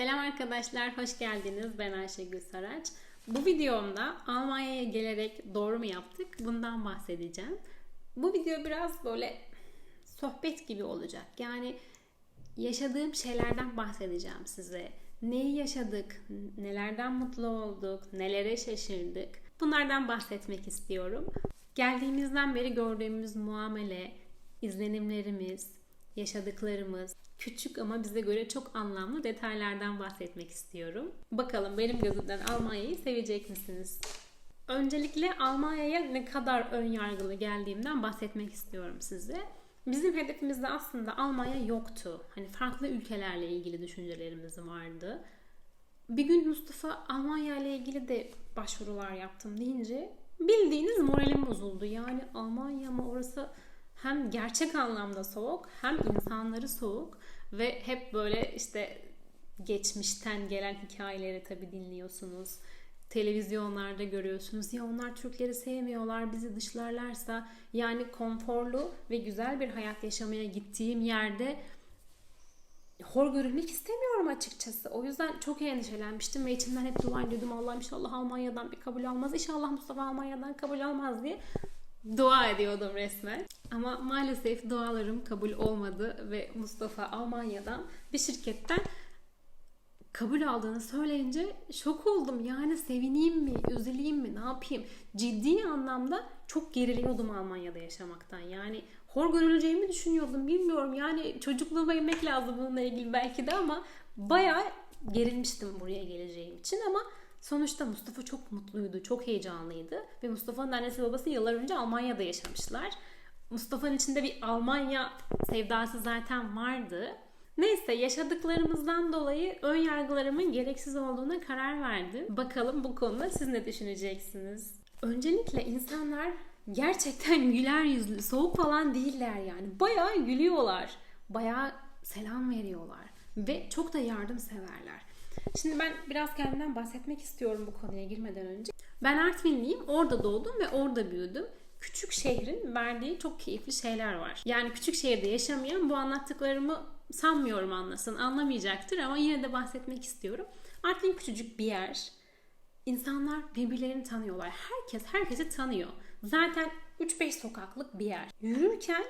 Selam arkadaşlar, hoş geldiniz. Ben Ayşegül Saraç. Bu videomda Almanya'ya gelerek doğru mu yaptık? Bundan bahsedeceğim. Bu video biraz böyle sohbet gibi olacak. Yani yaşadığım şeylerden bahsedeceğim size. Neyi yaşadık, nelerden mutlu olduk, nelere şaşırdık. Bunlardan bahsetmek istiyorum. Geldiğimizden beri gördüğümüz muamele, izlenimlerimiz, yaşadıklarımız, küçük ama bize göre çok anlamlı detaylardan bahsetmek istiyorum. Bakalım benim gözümden Almanya'yı sevecek misiniz? Öncelikle Almanya'ya ne kadar ön yargılı geldiğimden bahsetmek istiyorum size. Bizim hedefimizde aslında Almanya yoktu. Hani farklı ülkelerle ilgili düşüncelerimiz vardı. Bir gün Mustafa Almanya ile ilgili de başvurular yaptım deyince bildiğiniz moralim bozuldu. Yani Almanya mı orası hem gerçek anlamda soğuk hem insanları soğuk ve hep böyle işte geçmişten gelen hikayeleri tabi dinliyorsunuz. Televizyonlarda görüyorsunuz. Ya onlar Türkleri sevmiyorlar, bizi dışlarlarsa yani konforlu ve güzel bir hayat yaşamaya gittiğim yerde hor görülmek istemiyorum açıkçası. O yüzden çok endişelenmiştim ve içimden hep dua ediyordum. Allah inşallah Almanya'dan bir kabul almaz. İnşallah Mustafa Almanya'dan kabul almaz diye dua ediyordum resmen. Ama maalesef dualarım kabul olmadı ve Mustafa Almanya'dan bir şirketten kabul aldığını söyleyince şok oldum. Yani sevineyim mi, üzüleyim mi, ne yapayım? Ciddi anlamda çok geriliyordum Almanya'da yaşamaktan. Yani hor görüleceğimi düşünüyordum. Bilmiyorum yani çocukluğuma inmek lazım bununla ilgili belki de ama bayağı gerilmiştim buraya geleceğim için ama Sonuçta Mustafa çok mutluydu, çok heyecanlıydı ve Mustafa'nın annesi babası yıllar önce Almanya'da yaşamışlar. Mustafa'nın içinde bir Almanya sevdası zaten vardı. Neyse yaşadıklarımızdan dolayı ön yargılarımın gereksiz olduğuna karar verdim. Bakalım bu konuda siz ne düşüneceksiniz? Öncelikle insanlar gerçekten güler yüzlü, soğuk falan değiller yani. Bayağı gülüyorlar. Bayağı selam veriyorlar ve çok da yardımseverler. Şimdi ben biraz kendimden bahsetmek istiyorum bu konuya girmeden önce. Ben Artvinliyim. Orada doğdum ve orada büyüdüm. Küçük şehrin verdiği çok keyifli şeyler var. Yani küçük şehirde yaşamayan bu anlattıklarımı sanmıyorum anlasın. Anlamayacaktır ama yine de bahsetmek istiyorum. Artvin küçücük bir yer. İnsanlar birbirlerini tanıyorlar. Herkes herkesi tanıyor. Zaten 3-5 sokaklık bir yer. Yürürken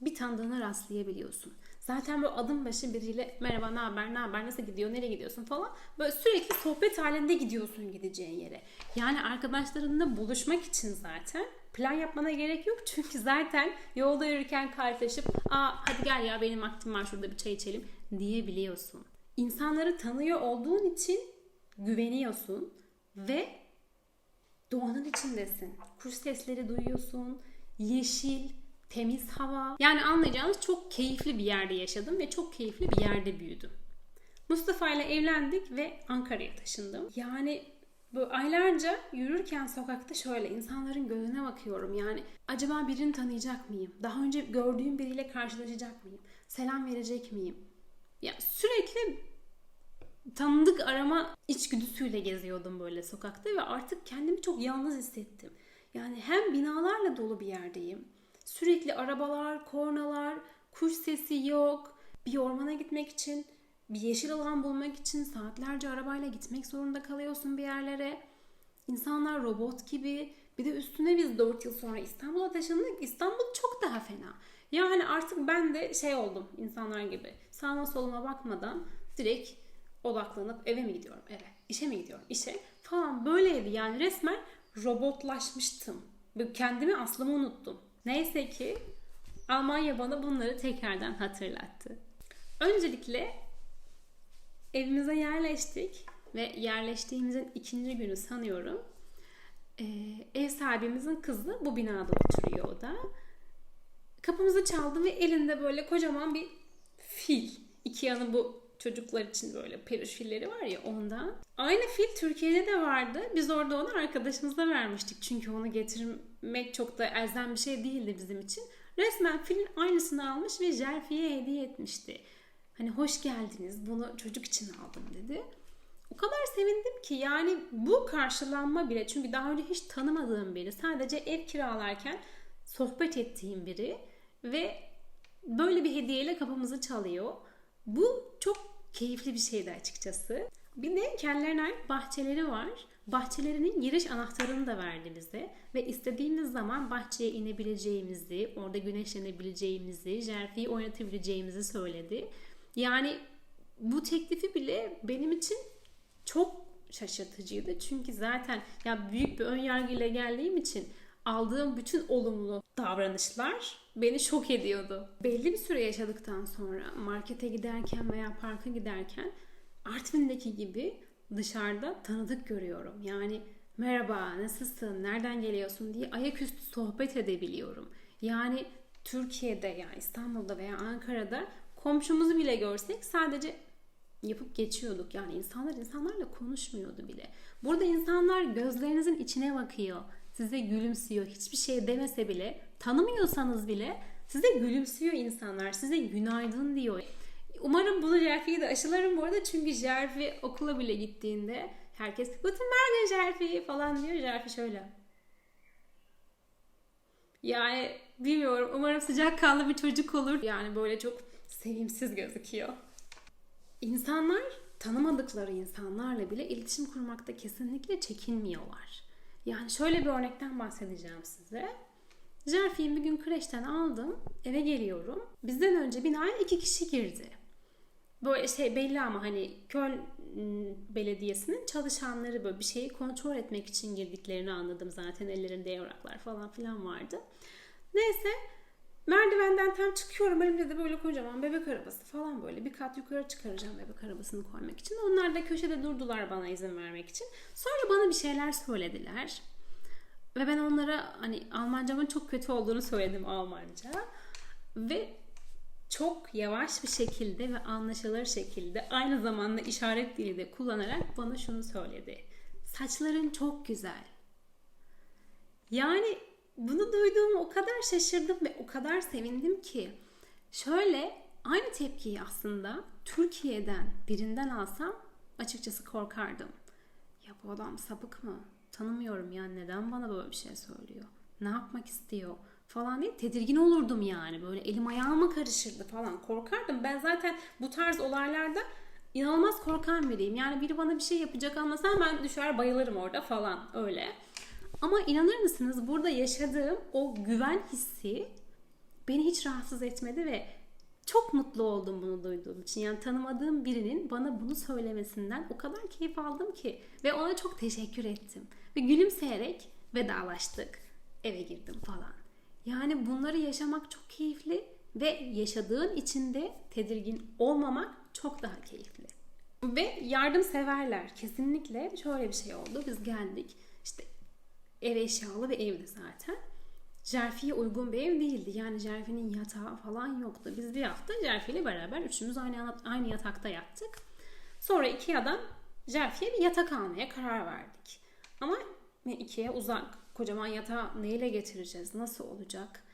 bir tanıdığına rastlayabiliyorsun. Zaten böyle adım başı biriyle merhaba ne haber ne haber nasıl gidiyor nereye gidiyorsun falan böyle sürekli sohbet halinde gidiyorsun gideceğin yere. Yani arkadaşlarınla buluşmak için zaten plan yapmana gerek yok çünkü zaten yolda yürürken karşılaşıp aa hadi gel ya benim vaktim var şurada bir çay içelim diyebiliyorsun. İnsanları tanıyor olduğun için güveniyorsun ve doğanın içindesin. Kuş sesleri duyuyorsun, yeşil, temiz hava. Yani anlayacağınız çok keyifli bir yerde yaşadım ve çok keyifli bir yerde büyüdüm. Mustafa ile evlendik ve Ankara'ya taşındım. Yani böyle aylarca yürürken sokakta şöyle insanların gözüne bakıyorum. Yani acaba birini tanıyacak mıyım? Daha önce gördüğüm biriyle karşılaşacak mıyım? Selam verecek miyim? Ya sürekli tanıdık arama içgüdüsüyle geziyordum böyle sokakta ve artık kendimi çok yalnız hissettim. Yani hem binalarla dolu bir yerdeyim Sürekli arabalar, kornalar, kuş sesi yok. Bir ormana gitmek için, bir yeşil alan bulmak için saatlerce arabayla gitmek zorunda kalıyorsun bir yerlere. İnsanlar robot gibi. Bir de üstüne biz 4 yıl sonra İstanbul'a taşındık. İstanbul çok daha fena. Yani artık ben de şey oldum insanlar gibi. Sağıma soluma bakmadan direkt odaklanıp eve mi gidiyorum? Eve. İşe mi gidiyorum? İşe. Falan böyleydi. Yani resmen robotlaşmıştım. Kendimi aslımı unuttum. Neyse ki Almanya bana bunları tekrardan hatırlattı. Öncelikle evimize yerleştik ve yerleştiğimizin ikinci günü sanıyorum e, ev sahibimizin kızı bu binada oturuyor o da. Kapımızı çaldı ve elinde böyle kocaman bir fil. İki yanı bu çocuklar için böyle peluş filleri var ya ondan. Aynı fil Türkiye'de de vardı. Biz orada onu arkadaşımıza vermiştik. Çünkü onu getirmek çok da elzem bir şey değildi bizim için. Resmen filin aynısını almış ve Jerfi'ye hediye etmişti. Hani hoş geldiniz bunu çocuk için aldım dedi. O kadar sevindim ki yani bu karşılanma bile çünkü daha önce hiç tanımadığım biri sadece ev kiralarken sohbet ettiğim biri ve böyle bir hediyeyle kapımızı çalıyor. Bu çok keyifli bir şeydi açıkçası. Bir de kendilerine ait bahçeleri var. Bahçelerinin giriş anahtarını da verdi bize ve istediğimiz zaman bahçeye inebileceğimizi, orada güneşlenebileceğimizi, jerfiyi oynatabileceğimizi söyledi. Yani bu teklifi bile benim için çok şaşırtıcıydı. Çünkü zaten ya büyük bir ön yargıyla geldiğim için aldığım bütün olumlu davranışlar beni şok ediyordu. Belli bir süre yaşadıktan sonra markete giderken veya parka giderken Artvin'deki gibi dışarıda tanıdık görüyorum. Yani merhaba, nasılsın, nereden geliyorsun diye ayaküstü sohbet edebiliyorum. Yani Türkiye'de yani İstanbul'da veya Ankara'da komşumuzu bile görsek sadece yapıp geçiyorduk. Yani insanlar insanlarla konuşmuyordu bile. Burada insanlar gözlerinizin içine bakıyor. Size gülümsüyor. Hiçbir şey demese bile, tanımıyorsanız bile size gülümsüyor insanlar. Size günaydın diyor. Umarım bunu Jerfi'yi de aşılarım bu arada. Çünkü Jerfi okula bile gittiğinde herkes Guten Morgen Jerfi falan diyor. Jerfi şöyle. Yani bilmiyorum. Umarım sıcakkanlı bir çocuk olur. Yani böyle çok sevimsiz gözüküyor. İnsanlar tanımadıkları insanlarla bile iletişim kurmakta kesinlikle çekinmiyorlar. Yani şöyle bir örnekten bahsedeceğim size. Jerfi'yi bir gün kreşten aldım. Eve geliyorum. Bizden önce binaya iki kişi girdi. Böyle şey belli ama hani Köln Belediyesi'nin çalışanları böyle bir şeyi kontrol etmek için girdiklerini anladım zaten. Ellerinde evraklar falan filan vardı. Neyse Merdivenden tam çıkıyorum. Elimde de böyle kocaman bebek arabası falan böyle. Bir kat yukarı çıkaracağım bebek arabasını koymak için. Onlar da köşede durdular bana izin vermek için. Sonra bana bir şeyler söylediler. Ve ben onlara hani Almancamın çok kötü olduğunu söyledim Almanca. Ve çok yavaş bir şekilde ve anlaşılır şekilde aynı zamanda işaret dili de kullanarak bana şunu söyledi. Saçların çok güzel. Yani bunu duyduğuma o kadar şaşırdım ve o kadar sevindim ki şöyle aynı tepkiyi aslında Türkiye'den birinden alsam açıkçası korkardım. Ya bu adam sapık mı? Tanımıyorum ya neden bana böyle bir şey söylüyor? Ne yapmak istiyor? Falan diye tedirgin olurdum yani. Böyle elim ayağıma karışırdı falan. Korkardım. Ben zaten bu tarz olaylarda inanılmaz korkan biriyim. Yani biri bana bir şey yapacak anlasam ben düşer bayılırım orada falan öyle. Ama inanır mısınız burada yaşadığım o güven hissi beni hiç rahatsız etmedi ve çok mutlu oldum bunu duyduğum için. Yani tanımadığım birinin bana bunu söylemesinden o kadar keyif aldım ki ve ona çok teşekkür ettim. Ve gülümseyerek vedalaştık. Eve girdim falan. Yani bunları yaşamak çok keyifli ve yaşadığın içinde tedirgin olmamak çok daha keyifli. Ve yardımseverler kesinlikle şöyle bir şey oldu. Biz geldik. İşte ev eşyalı bir evdi zaten. Jerfi'ye uygun bir ev değildi. Yani Jerfi'nin yatağı falan yoktu. Biz bir hafta Jerfi ile beraber üçümüz aynı, aynı yatakta yattık. Sonra Ikea'dan Jerfi'ye bir yatak almaya karar verdik. Ama Ikea'ya uzak. Kocaman yatağı neyle getireceğiz? Nasıl olacak?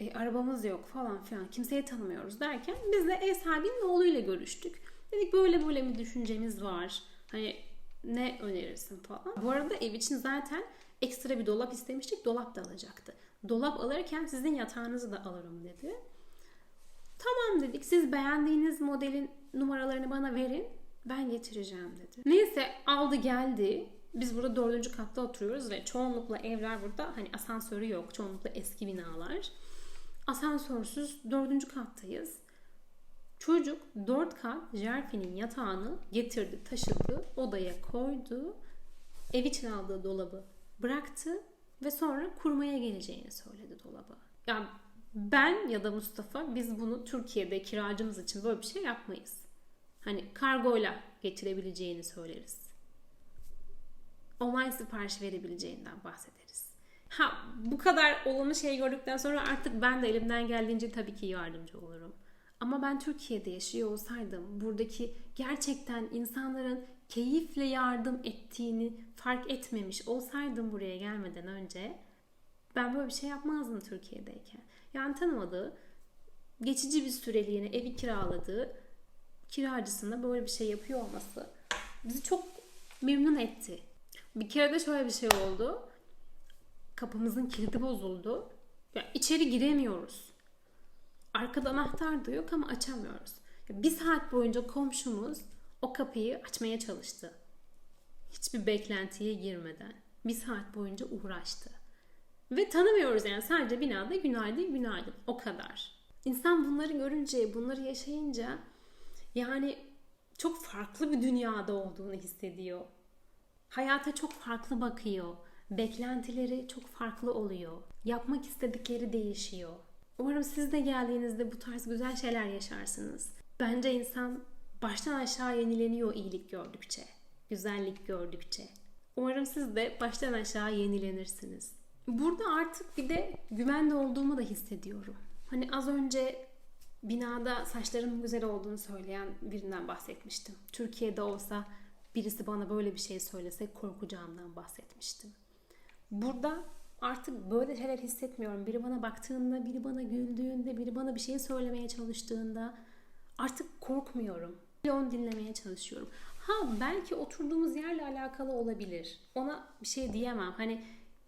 E, arabamız yok falan filan. Kimseyi tanımıyoruz derken biz de ev sahibinin oğluyla görüştük. Dedik böyle böyle bir düşüncemiz var. Hani ne önerirsin falan. Bu arada ev için zaten ekstra bir dolap istemiştik. Dolap da alacaktı. Dolap alırken sizin yatağınızı da alırım dedi. Tamam dedik. Siz beğendiğiniz modelin numaralarını bana verin. Ben getireceğim dedi. Neyse aldı geldi. Biz burada dördüncü katta oturuyoruz ve çoğunlukla evler burada hani asansörü yok. Çoğunlukla eski binalar. Asansörsüz dördüncü kattayız. Çocuk dört kat Jerfi'nin yatağını getirdi, taşıdı, odaya koydu. Ev için aldığı dolabı bıraktı ve sonra kurmaya geleceğini söyledi dolaba. Yani ben ya da Mustafa biz bunu Türkiye'de kiracımız için böyle bir şey yapmayız. Hani kargoyla getirebileceğini söyleriz. Online sipariş verebileceğinden bahsederiz. Ha bu kadar olumlu şey gördükten sonra artık ben de elimden geldiğince tabii ki yardımcı olurum. Ama ben Türkiye'de yaşıyor olsaydım buradaki gerçekten insanların keyifle yardım ettiğini fark etmemiş olsaydım buraya gelmeden önce ben böyle bir şey yapmazdım Türkiye'deyken. Yani tanımadığı, geçici bir süreliğine evi kiraladığı kiracısına böyle bir şey yapıyor olması bizi çok memnun etti. Bir kere de şöyle bir şey oldu. Kapımızın kilidi bozuldu. Ya içeri giremiyoruz. Arkada anahtar da yok ama açamıyoruz. Bir saat boyunca komşumuz o kapıyı açmaya çalıştı. Hiçbir beklentiye girmeden. Bir saat boyunca uğraştı. Ve tanımıyoruz yani sadece binada günaydın günaydın o kadar. İnsan bunları görünce, bunları yaşayınca yani çok farklı bir dünyada olduğunu hissediyor. Hayata çok farklı bakıyor. Beklentileri çok farklı oluyor. Yapmak istedikleri değişiyor. Umarım siz de geldiğinizde bu tarz güzel şeyler yaşarsınız. Bence insan baştan aşağı yenileniyor iyilik gördükçe, güzellik gördükçe. Umarım siz de baştan aşağı yenilenirsiniz. Burada artık bir de güvende olduğumu da hissediyorum. Hani az önce binada saçlarımın güzel olduğunu söyleyen birinden bahsetmiştim. Türkiye'de olsa birisi bana böyle bir şey söylese korkacağımdan bahsetmiştim. Burada artık böyle şeyler hissetmiyorum. Biri bana baktığında, biri bana güldüğünde, biri bana bir şey söylemeye çalıştığında artık korkmuyorum. Onu dinlemeye çalışıyorum. Ha belki oturduğumuz yerle alakalı olabilir. Ona bir şey diyemem. Hani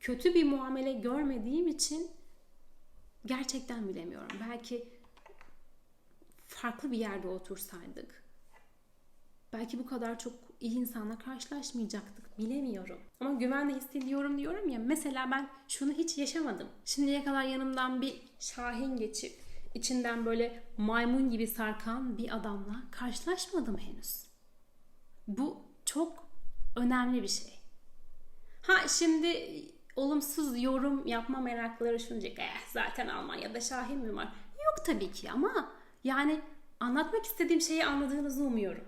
kötü bir muamele görmediğim için gerçekten bilemiyorum. Belki farklı bir yerde otursaydık belki bu kadar çok iyi insanla karşılaşmayacaktık. Bilemiyorum. Ama güvenle hissediyorum diyorum ya. Mesela ben şunu hiç yaşamadım. Şimdiye kadar yanımdan bir şahin geçip içinden böyle maymun gibi sarkan bir adamla karşılaşmadım henüz. Bu çok önemli bir şey. Ha şimdi olumsuz yorum yapma merakları şunu diyecek. Eh, zaten Almanya'da şahin mi var? Yok tabii ki ama yani anlatmak istediğim şeyi anladığınızı umuyorum.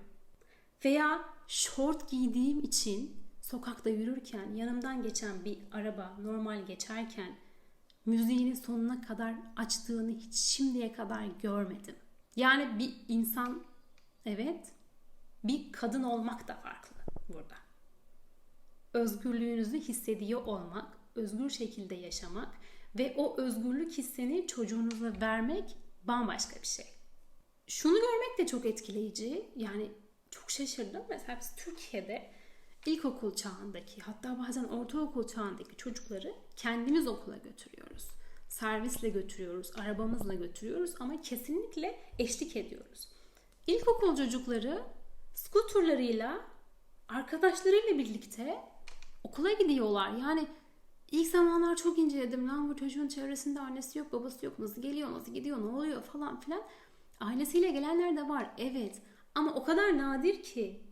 Veya şort giydiğim için sokakta yürürken yanımdan geçen bir araba normal geçerken müziğini sonuna kadar açtığını hiç şimdiye kadar görmedim. Yani bir insan evet bir kadın olmak da farklı burada. Özgürlüğünüzü hissediyor olmak, özgür şekilde yaşamak ve o özgürlük hissini çocuğunuza vermek bambaşka bir şey. Şunu görmek de çok etkileyici. Yani çok şaşırdım. Mesela biz Türkiye'de ilkokul çağındaki hatta bazen ortaokul çağındaki çocukları kendimiz okula götürüyoruz. Servisle götürüyoruz, arabamızla götürüyoruz ama kesinlikle eşlik ediyoruz. İlkokul çocukları skuturlarıyla arkadaşlarıyla birlikte okula gidiyorlar. Yani ilk zamanlar çok inceledim. Lan bu çocuğun çevresinde annesi yok, babası yok. Nasıl geliyor, nasıl gidiyor, ne oluyor falan filan. Ailesiyle gelenler de var. Evet. Ama o kadar nadir ki.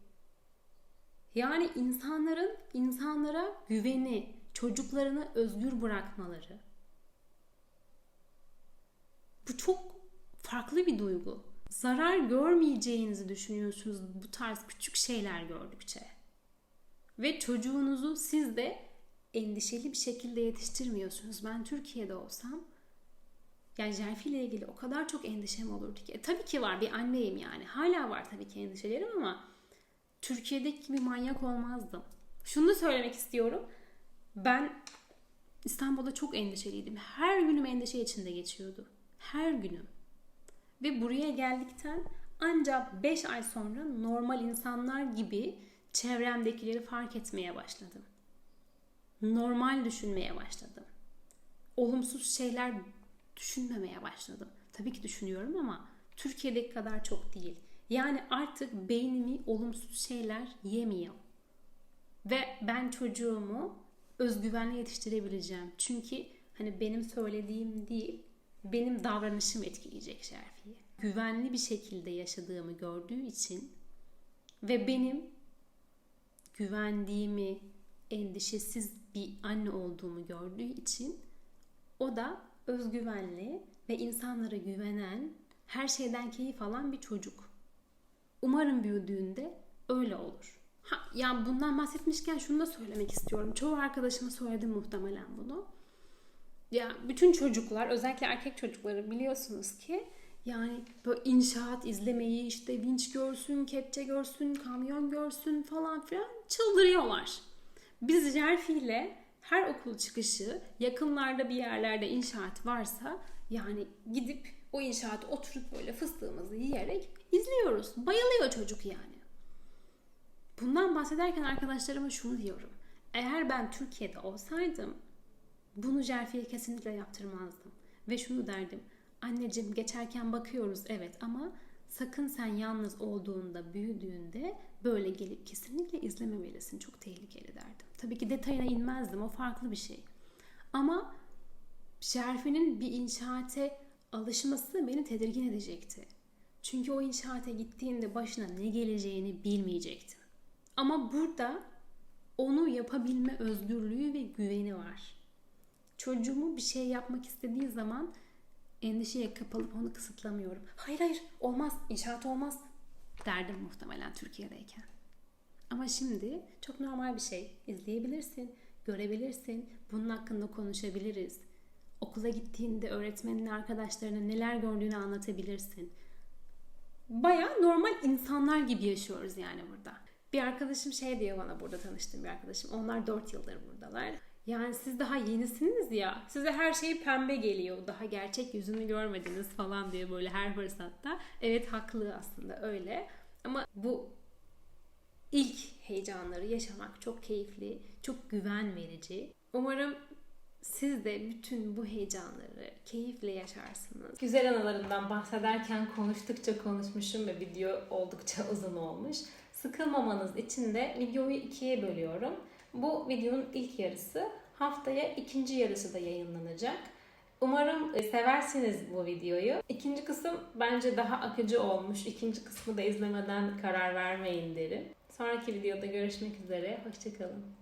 Yani insanların insanlara güveni, çocuklarını özgür bırakmaları. Bu çok farklı bir duygu. Zarar görmeyeceğinizi düşünüyorsunuz bu tarz küçük şeyler gördükçe. Ve çocuğunuzu siz de endişeli bir şekilde yetiştirmiyorsunuz. Ben Türkiye'de olsam yani Jerfi ile ilgili o kadar çok endişem olurdu ki. E, tabii ki var bir anneyim yani. Hala var tabii ki endişelerim ama Türkiye'deki gibi manyak olmazdım. Şunu da söylemek istiyorum. Ben İstanbul'da çok endişeliydim. Her günüm endişe içinde geçiyordu. Her günüm. Ve buraya geldikten ancak 5 ay sonra normal insanlar gibi çevremdekileri fark etmeye başladım. Normal düşünmeye başladım. Olumsuz şeyler düşünmemeye başladım. Tabii ki düşünüyorum ama Türkiye'deki kadar çok değil. Yani artık beynimi olumsuz şeyler yemiyor. Ve ben çocuğumu özgüvenle yetiştirebileceğim. Çünkü hani benim söylediğim değil, benim davranışım etkileyecek Şerfi'yi. Güvenli bir şekilde yaşadığımı gördüğü için ve benim güvendiğimi, endişesiz bir anne olduğumu gördüğü için o da özgüvenli ve insanlara güvenen, her şeyden keyif alan bir çocuk. Umarım büyüdüğünde öyle olur. Ha, yani bundan bahsetmişken şunu da söylemek istiyorum. Çoğu arkadaşıma söyledim muhtemelen bunu. Ya bütün çocuklar, özellikle erkek çocukları biliyorsunuz ki yani böyle inşaat izlemeyi işte vinç görsün, kepçe görsün, kamyon görsün falan filan çıldırıyorlar. Biz Jerfi ile her okul çıkışı yakınlarda bir yerlerde inşaat varsa yani gidip o inşaatı oturup böyle fıstığımızı yiyerek izliyoruz. Bayılıyor çocuk yani. Bundan bahsederken arkadaşlarıma şunu diyorum. Eğer ben Türkiye'de olsaydım bunu Jerfi'ye kesinlikle yaptırmazdım. Ve şunu derdim. Anneciğim geçerken bakıyoruz evet ama sakın sen yalnız olduğunda, büyüdüğünde böyle gelip kesinlikle izlememelisin. Çok tehlikeli derdim. Tabii ki detayına inmezdim. O farklı bir şey. Ama Şerfi'nin bir inşaate alışması beni tedirgin edecekti. Çünkü o inşaata gittiğinde başına ne geleceğini bilmeyecektim. Ama burada onu yapabilme özgürlüğü ve güveni var. Çocuğumu bir şey yapmak istediği zaman endişeye kapılıp onu kısıtlamıyorum. Hayır hayır olmaz inşaat olmaz derdim muhtemelen Türkiye'deyken. Ama şimdi çok normal bir şey. İzleyebilirsin, görebilirsin, bunun hakkında konuşabiliriz. Okula gittiğinde öğretmenin arkadaşlarına neler gördüğünü anlatabilirsin. Baya normal insanlar gibi yaşıyoruz yani burada. Bir arkadaşım şey diyor bana burada tanıştığım bir arkadaşım. Onlar 4 yıldır buradalar. Yani siz daha yenisiniz ya. Size her şey pembe geliyor. Daha gerçek yüzünü görmediniz falan diye böyle her fırsatta. Evet haklı aslında öyle. Ama bu ilk heyecanları yaşamak çok keyifli, çok güven verici. Umarım siz de bütün bu heyecanları keyifle yaşarsınız. Güzel anılarından bahsederken konuştukça konuşmuşum ve video oldukça uzun olmuş. Sıkılmamanız için de videoyu ikiye bölüyorum. Bu videonun ilk yarısı haftaya ikinci yarısı da yayınlanacak. Umarım e, seversiniz bu videoyu. İkinci kısım bence daha akıcı olmuş. İkinci kısmı da izlemeden karar vermeyin derim. Sonraki videoda görüşmek üzere. Hoşçakalın.